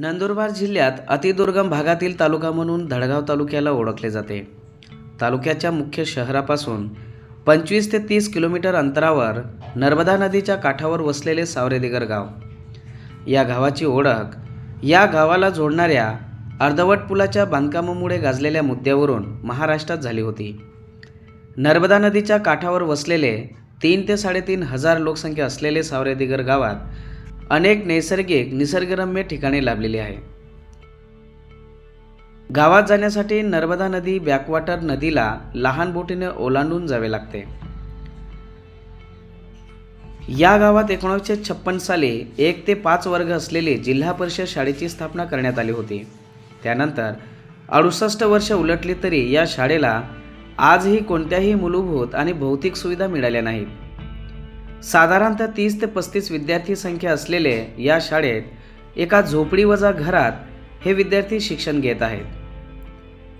नंदुरबार जिल्ह्यात अतिदुर्गम भागातील तालुका म्हणून धडगाव तालुक्याला ओळखले जाते. तालुक्याच्या मुख्य शहरापासून पंचवीस ते तीस किलोमीटर अंतरावर नर्मदा नदीच्या काठावर वसलेले सावरेदिगर गाव. या गावाची ओळख या गावाला जोडणाऱ्या अर्धवट पुलाच्या बांधकामामुळे गाजलेल्या मुद्द्यावरून महाराष्ट्रात झाली होती. नर्मदा नदीच्या काठावर वसलेले तीन ते साडेतीन हजार लोकसंख्या असलेले सावरेदिगर गावात अनेक नैसर्गिक निसर्गरम्य ठिकाणे लाभलेली आहे. गावात जाण्यासाठी नर्मदा नदी बॅकवॉटर नदीला लहान बोटीने ओलांडून जावे लागते. या गावात एकोणीसशे छप्पन साली एक ते पाच वर्ग असलेली जिल्हा परिषद शाळेची स्थापना करण्यात आली होती. त्यानंतर अडुसष्ट वर्ष उलटली तरी या शाळेला आजही कोणत्याही मूलभूत आणि भौतिक सुविधा मिळाल्या नाहीत. साधारणतः तीस ते पस्तीस विद्यार्थी संख्या असलेले या शाळेत एका झोपडीवजा घरात हे विद्यार्थी शिक्षण घेत आहेत.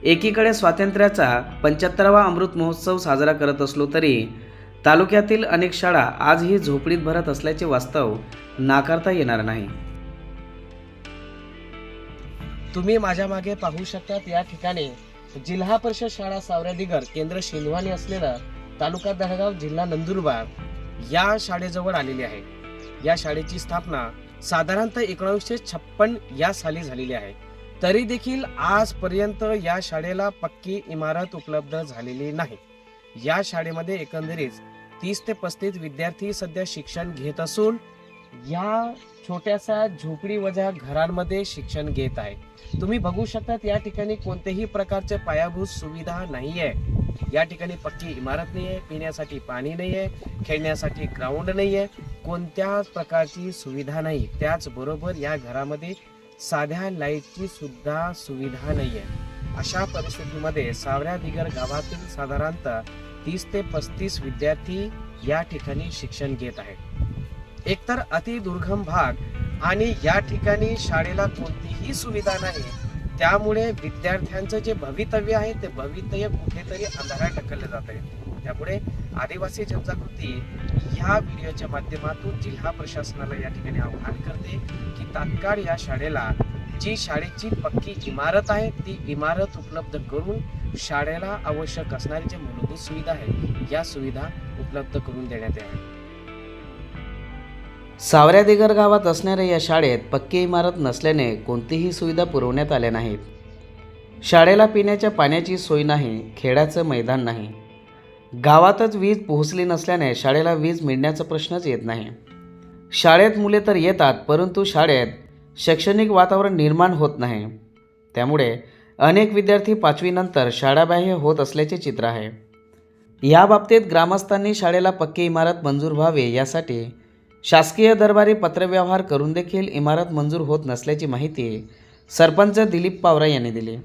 एकीकडे स्वातंत्र्याचा पंच्याहत्तरावा अमृत महोत्सव साजरा करत असलो तरी तालुक्यातील अनेक शाळा आजही झोपडीत भरत असल्याचे वास्तव नाकारता येणार नाही. तुम्ही माझ्या मागे पाहू शकतात या ठिकाणी जिल्हा परिषद शाळा सावऱ्यादिगर केंद्र शिंदवानी असलेलं तालुका दहगाव जिल्हा नंदुरबार. या शाळेजवळ आलेली आहे. या शाळेची स्थापना साधारणतः एकोणीसशे छप्पन या साली झालेली आहे. तरी देखील आजपर्यंत या शाळेला पक्की इमारत उपलब्ध झालेली नाही. या शाळेमध्ये एकंदरीत तीस ते पस्तीस विद्यार्थी सध्या शिक्षण घेत असून या छोट्याशा झोपडी वजा घरांमध्ये शिक्षण घेत आहे. तुम्ही बघू शकतात या ठिकाणी कोणत्याही प्रकारचे पायाभूत सुविधा नाही आहे या ठिकाणी पक्की इमारत नाही आहे पिण्यासाठी पाणी नाही आहे खेळण्यासाठी ग्राउंड नाही आहे कोणत्याच प्रकारची सुविधा नाही. त्याचबरोबर या घरामध्ये साध्या लाईटची सुद्धा सुविधा नाही आहे अशा परिस्थितीमध्ये सावऱ्या दिगर गावातील साधारणतः तीस ते पस्तीस विद्यार्थी या ठिकाणी शिक्षण घेत आहेत. एकतर अति दुर्गम भाग आणि या ठिकाणी शाळेला कोणतीही सुविधा नाही त्यामुळे विद्यार्थ्यांचं जे भवितव्य आहे ते भवितव्य कुठेतरी अंधारात ढकललं जात आहे. त्यामुळे आदिवासी जनजागृती ह्या व्हिडिओच्या माध्यमातून जिल्हा प्रशासनाला या ठिकाणी आवाहन करते की तात्काळ या शाळेला जी शाळेची पक्की इमारत आहे ती इमारत उपलब्ध करून शाळेला आवश्यक असणारी जे मूलभूत सुविधा आहे या सुविधा उपलब्ध करून देण्यात याव्या सावऱ्यादेगर गावात असणाऱ्या या शाळेत पक्की इमारत नसल्याने कोणतीही सुविधा पुरवण्यात आल्या नाहीत. शाळेला पिण्याच्या पाण्याची सोय नाही खेळाचं मैदान नाही. गावातच वीज पोहोचली नसल्याने शाळेला वीज मिळण्याचा प्रश्नच येत नाही. शाळेत मुले तर येतात परंतु शाळेत शैक्षणिक वातावरण निर्माण होत नाही. त्यामुळे अनेक विद्यार्थी पाचवीनंतर शाळाबाह्य होत असल्याचे चित्र आहे. याबाबतीत ग्रामस्थांनी शाळेला पक्की इमारत मंजूर व्हावी यासाठी शासकीय दरबारी पत्रव्यवहार करून देखील इमारत मंजूर होत नसल्याची माहिती सरपंच दिलीप पावरा यांनी दिली.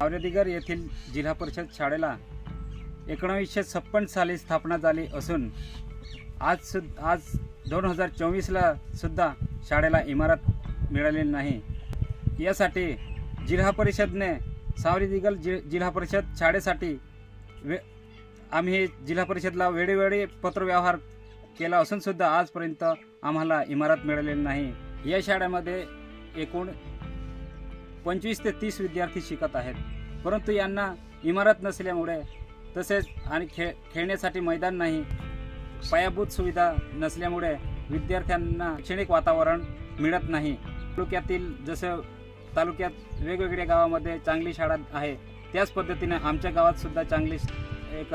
आवरेदिगर येथील जिल्हा परिषद शाळेला एकोणावीसशे छप्पन साली स्थापना झाली असून आज सुद आज दोन हजार चोवीसला सुद्धा शाळेला इमारत मिळालेली नाही. यासाठी जिल्हा परिषदने सावरीदिगल जि जिल्हा परिषद शाळेसाठी वे आम्ही जिल्हा परिषदला वेळोवेळी पत्रव्यवहार केला असूनसुद्धा आजपर्यंत आम्हाला इमारत मिळालेली नाही. या शाळेमध्ये एकूण पंचवीस ते तीस विद्यार्थी शिकत आहेत. परंतु यांना इमारत नसल्यामुळे तसेच आणि खेळ खेळण्यासाठी मैदान नाही पायाभूत सुविधा नसल्यामुळे विद्यार्थ्यांना शैक्षणिक वातावरण मिळत नाही. तालुक्यातील जसं तालुक्यात वेगवेगळ्या गावामध्ये चांगली शाळा आहे त्याच पद्धतीने आमच्या गावातसुद्धा चांगली एक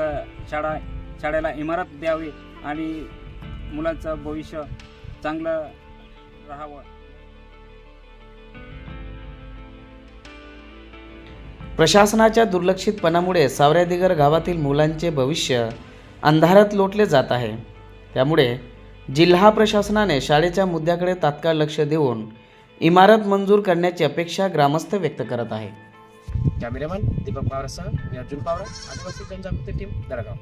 शाळा शाळेला इमारत द्यावी आणि मुलांचं भविष्य चांगलं राहावं. प्रशासनाच्या दुर्लक्षितपणामुळे सावऱ्यादिगर गावातील मुलांचे भविष्य अंधारात लोटले जात आहे. त्यामुळे जिल्हा प्रशासनाने शाळेच्या मुद्द्याकडे तात्काळ लक्ष देऊन इमारत मंजूर करण्याची अपेक्षा ग्रामस्थ व्यक्त करत आहे. कॅमेरामॅन दीपक पवारसह मी अर्जुन पवार आदिवासी जनजागृती टीम दरगाव.